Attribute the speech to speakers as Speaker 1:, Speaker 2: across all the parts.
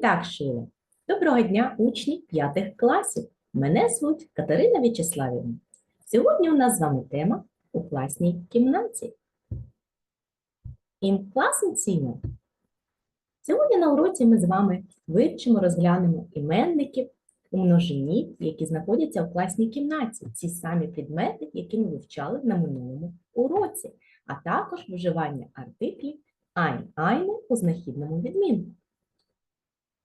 Speaker 1: так, Шила. Доброго дня, учні п'ятих класів. Мене звуть Катерина В'ячеславівна. Сьогодні у нас з вами тема у класній кімнаті. Ім класен ціно. Сьогодні на уроці ми з вами вивчимо, розглянемо іменників у множині, які знаходяться у класній кімнаті. Ці самі предмети, які ми вивчали на минулому уроці, а також вживання артиклів ein, eine у знахідному відмінку.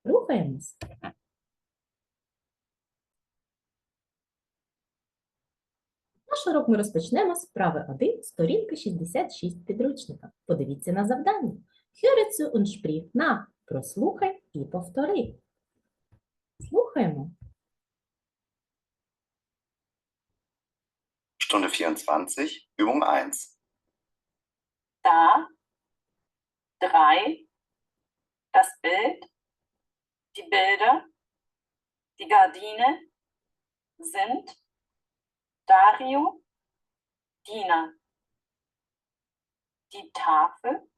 Speaker 1: Рухаємось. Наш урок ми розпочнемо з вправи 1, сторінка 66 підручника. Подивіться на завдання. Und sprich nach. Прослухай і повтори. Слухаємо.
Speaker 2: Stunde 24, Übung 1.
Speaker 3: da, drei, das Bild, die Bilder, die Gardine sind Dario, Dina, die Tafel,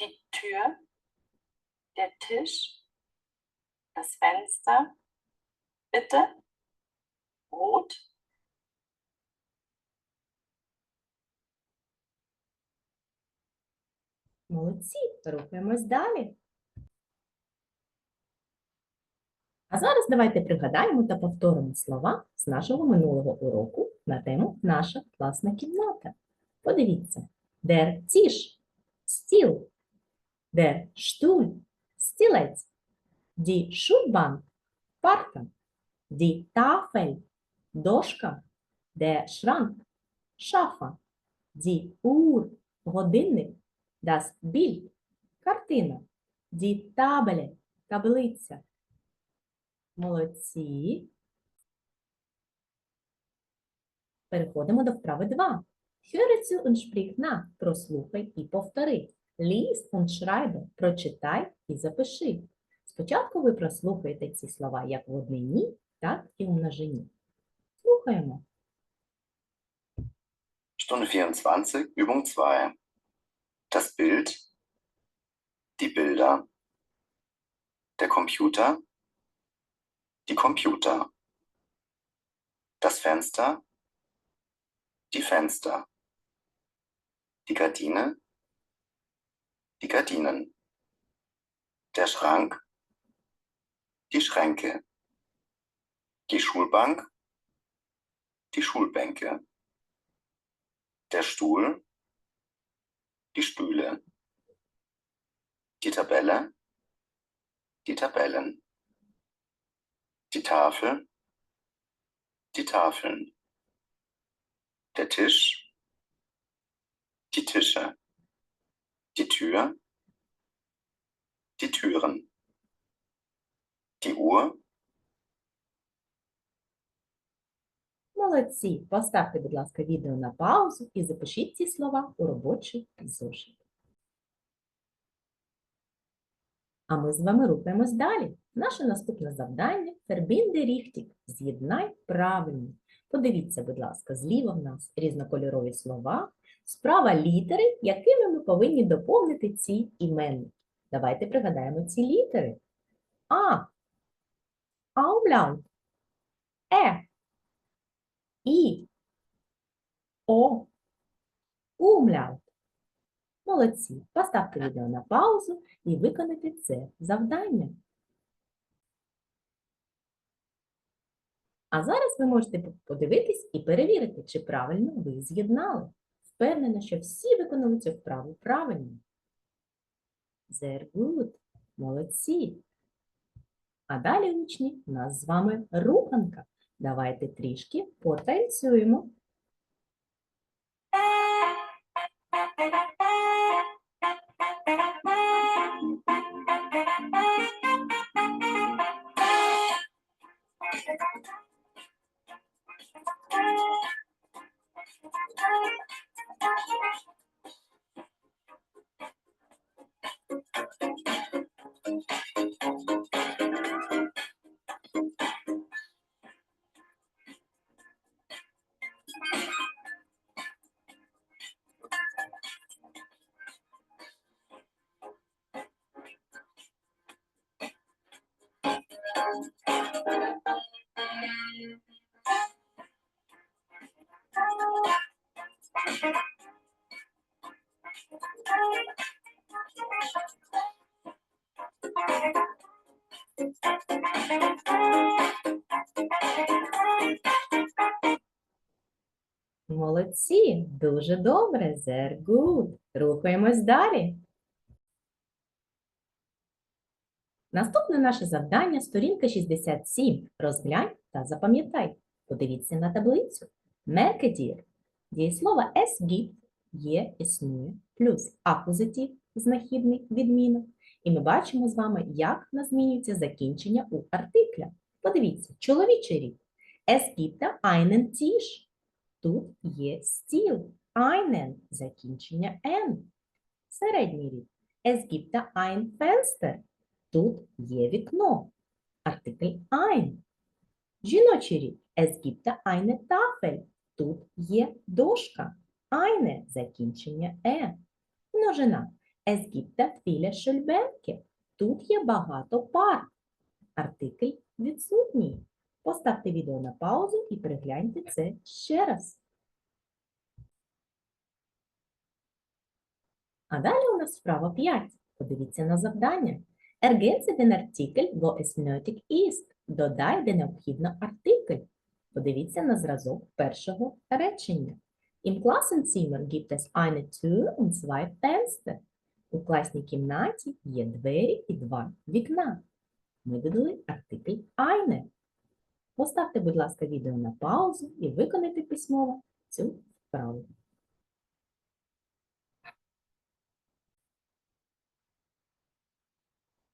Speaker 3: die Tür, der Tisch, das Fenster, bitte, rot,
Speaker 1: Молодці, рухаємось далі. А зараз давайте пригадаємо та повторимо слова з нашого минулого уроку на тему Наша класна кімната. Подивіться: Der Tisch – стіл, Der Stuhl – стілець, Die Schulbank – парта, Die Tafel – дошка, Der Schrank – шафа, Die Uhr – годинник, Das Bild – картина. Die Table – таблиця. Молодці. Переходимо до вправи 2. Höre zu und sprich. Прослухай і повтори. Lies und schreibe. Прочитай і запиши. Спочатку ви прослухаєте ці слова як в однині, так і в множині. Слухаємо.
Speaker 2: Stunde 24, Übung 2. Das Bild, die Bilder, der Computer, die Computer, das Fenster, die Fenster, die Gardine, die Gardinen, der Schrank, die Schränke, die Schulbank, die Schulbänke, der Stuhl, die Stühle, die Tabelle, die Tabellen, die Tafel, die Tafeln, der Tisch, die Tische, die Tür, die Türen, die Uhr,
Speaker 1: Молодці. Поставте, будь ласка, відео на паузу і запишіть ці слова у робочий зошит. А ми з вами рухаємось далі. Наше наступне завдання Фербінде ріхтік. З'єднай правильно. Подивіться, будь ласка, зліва в нас різнокольорові слова, справа літери, якими ми повинні доповнити ці іменники. Давайте пригадаємо ці літери. А. Аумляут. Е. І. О. Умляут. Молодці. Поставте відео на паузу і виконайте це завдання. А зараз ви можете подивитись і перевірити, чи правильно ви з'єднали. Впевнена, що всі виконали цю вправу правильно. Sehr good. Молодці. А далі, учні, у нас з вами руханка. Давайте трішки потанцюємо. Thank you. Молодці, дуже добре. Sehr good. Рухаємось далі. Наступне наше завдання сторінка 67. Розглянь та запам'ятай. Подивіться на таблицю. Dir. Дієслово es gibt є, існує, плюс акузатив, знахідний відмінок. І ми бачимо з вами, як змінюється закінчення у артикля. Подивіться, чоловічий рід. Es gibt einen Tisch. Тут є стіл. Einen – закінчення N. Середній рід. Es gibt ein Fenster. Тут є вікно. Артикль ein. Жіночий рід. Es gibt eine Tafel. Тут є дошка. Eine – закінчення Е. Множина. Es gibt viele Schulbänke. Тут є багато пар. Артикль відсутній. Поставте відео на паузу і перегляньте це ще раз. А далі у нас вправа 5. Подивіться на завдання. Ergänze den Artikel, wo es nötig ist. Додай, де необхідно артикль. Подивіться на зразок першого речення. Im Klassenzimmer gibt es eine Tür und zwei Fenster. У класній кімнаті є двері і два вікна. Ми додали артикль eine. Поставте, будь ласка, відео на паузу і виконайте письмово цю вправу.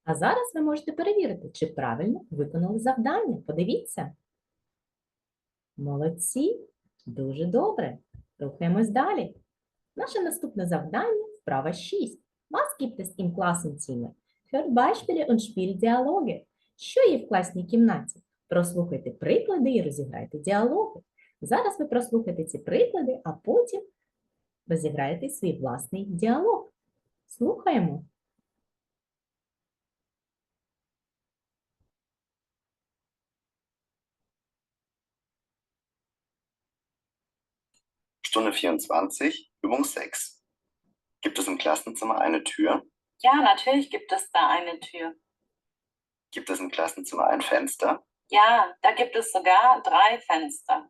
Speaker 1: А зараз ви можете перевірити, чи правильно виконали завдання. Подивіться. Молодці, дуже добре. Рухаємось далі. Наше наступне завдання вправа 6. Was gibt es im Klassenzimmer? Hört Beispiele und spielt Dialoge. Що є в класній кімнаті? Прослухайте приклади і розіграйте діалоги. Зараз ви прослухаєте ці приклади, а потім розіграєте свій власний діалог. Слухаємо.
Speaker 2: Stunde 24, Übung 6. Gibt es im Klassenzimmer eine Tür?
Speaker 3: Ja, natürlich gibt es da eine Tür.
Speaker 2: Gibt es im Klassenzimmer ein Fenster?
Speaker 3: Ja, da gibt es sogar drei Fenster.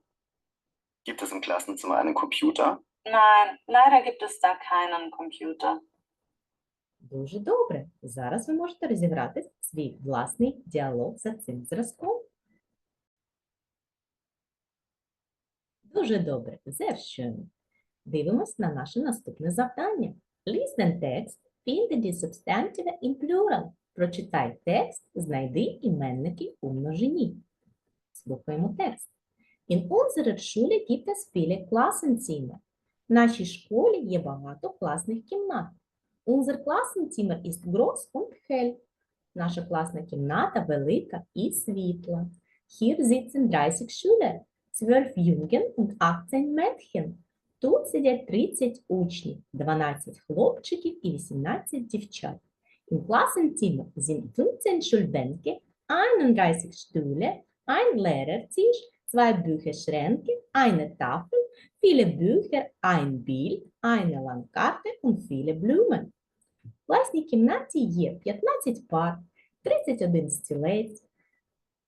Speaker 2: Gibt es im Klassenzimmer einen Computer?
Speaker 3: Nein, leider gibt es da keinen Computer.
Speaker 1: Дуже добре. Зараз ви можете розіграти свій власний діалог за цим зразком. Дуже добре. Sehr schön. Дивимось на наше наступне завдання. Lies den Text, finde die Substantive in plural. Прочитай текст, знайди іменники у множині. Слухаємо текст. In unserer Schule gibt es viele Klassenzimmer. В нашій школі є багато класних кімнат. Unser Klassenzimmer ist groß und hell. Наша класна кімната велика і світла. Hier sitzen 30 Schüler, 12 Jungen und 18 Mädchen. Тут сидять 30 учнів, 12 хлопчиків і 18 дівчат. Im Klassenzimmer sind 15 Schulbänke, 31 Stühle, ein Lehrertisch, zwei Bücherschränke, eine Tafel, viele Bücher, ein Bild, eine Landkarte und viele Blumen. В класній кімнаті є 15 пар, 31 стілець,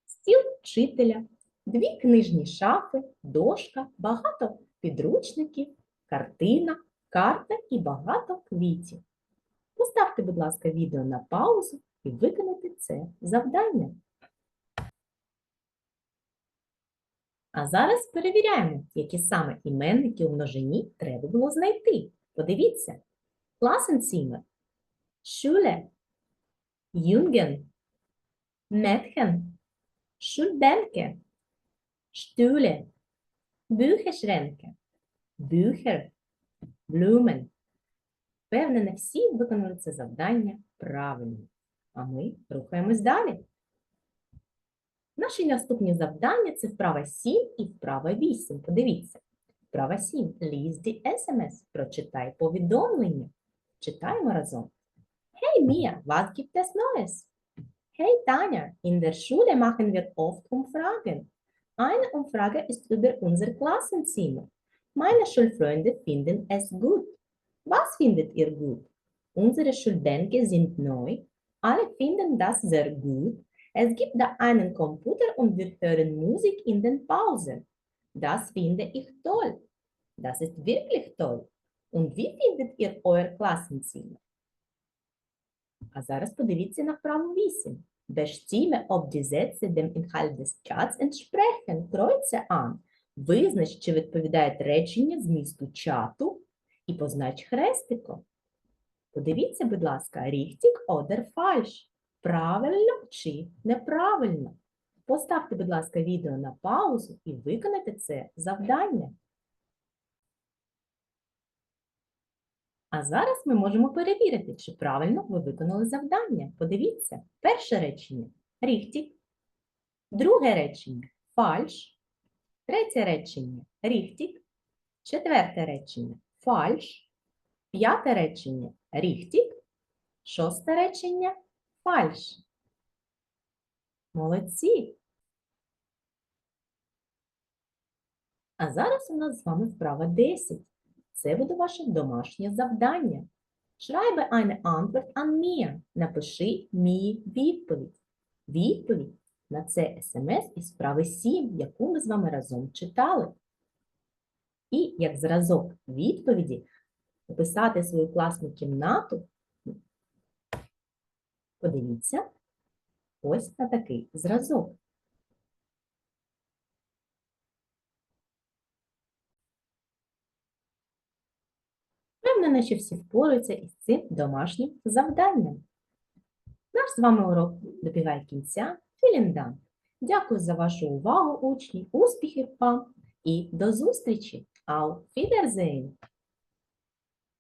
Speaker 1: стіл вчителя, дві книжні шафи, дошка, багато підручників, картина, карта і багато квітів. Поставте, будь ласка, відео на паузу і виконайте це завдання. А зараз перевіряємо, які саме іменники у множині треба було знайти. Подивіться. Klassenzimmer, Schule, Jungen, Mädchen, Schulbänke, Stühle, Bücherschränke, Bücher, Blumen. Впевнена, всі виконали це завдання правильно. А ми рухаємось далі. Наші наступні завдання це вправа 7 і вправа 8. Подивіться. Вправа 7. Lies die SMS. Прочитай повідомлення. Читаємо разом. Hey Mia, was gibt es Neues? Hey Tanja, in der Schule machen wir oft Umfragen. Eine Umfrage ist über unser Klassenzimmer. Meine Schulfreunde finden es gut. Was findet ihr gut? Unsere Schulbänke sind neu. Alle finden das sehr gut. Es gibt da einen Computer und wir hören Musik in den Pausen. Das finde ich toll. Das ist wirklich toll. Und wie findet ihr euer Klassenzimmer? А зараз подивіться на вправу 8. Bestimme, ob die Sätze dem Inhalt des Chats entsprechen. Kreuze an. Визнач, чи відповідають речення змісту чату і познач хрестиком. Подивіться, будь ласка, richtig oder falsch. Правильно чи неправильно. Поставте, будь ласка, відео на паузу і виконайте це завдання. А зараз ми можемо перевірити, чи правильно ви виконали завдання. Подивіться, перше речення richtig, друге речення falsch, третє речення richtig, четверте речення falsch, п'яте речення richtig, шосте речення falsch. Молодці! А зараз у нас з вами вправа 10. Це буде ваше домашнє завдання. Schreibe eine Antwort an mir. Напиши мій відповідь. Відповідь на це смс із вправи 7, яку ми з вами разом читали. І як зразок відповіді описати свою класну кімнату. Подивіться ось на такий зразок. Впевнена, що всі впораються із цим домашнім завданням. Наш з вами урок добігає кінця. Dank! Дякую за вашу увагу, учні, успіхів вам і до зустрічі! Auf Wiedersehen!